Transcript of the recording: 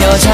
여자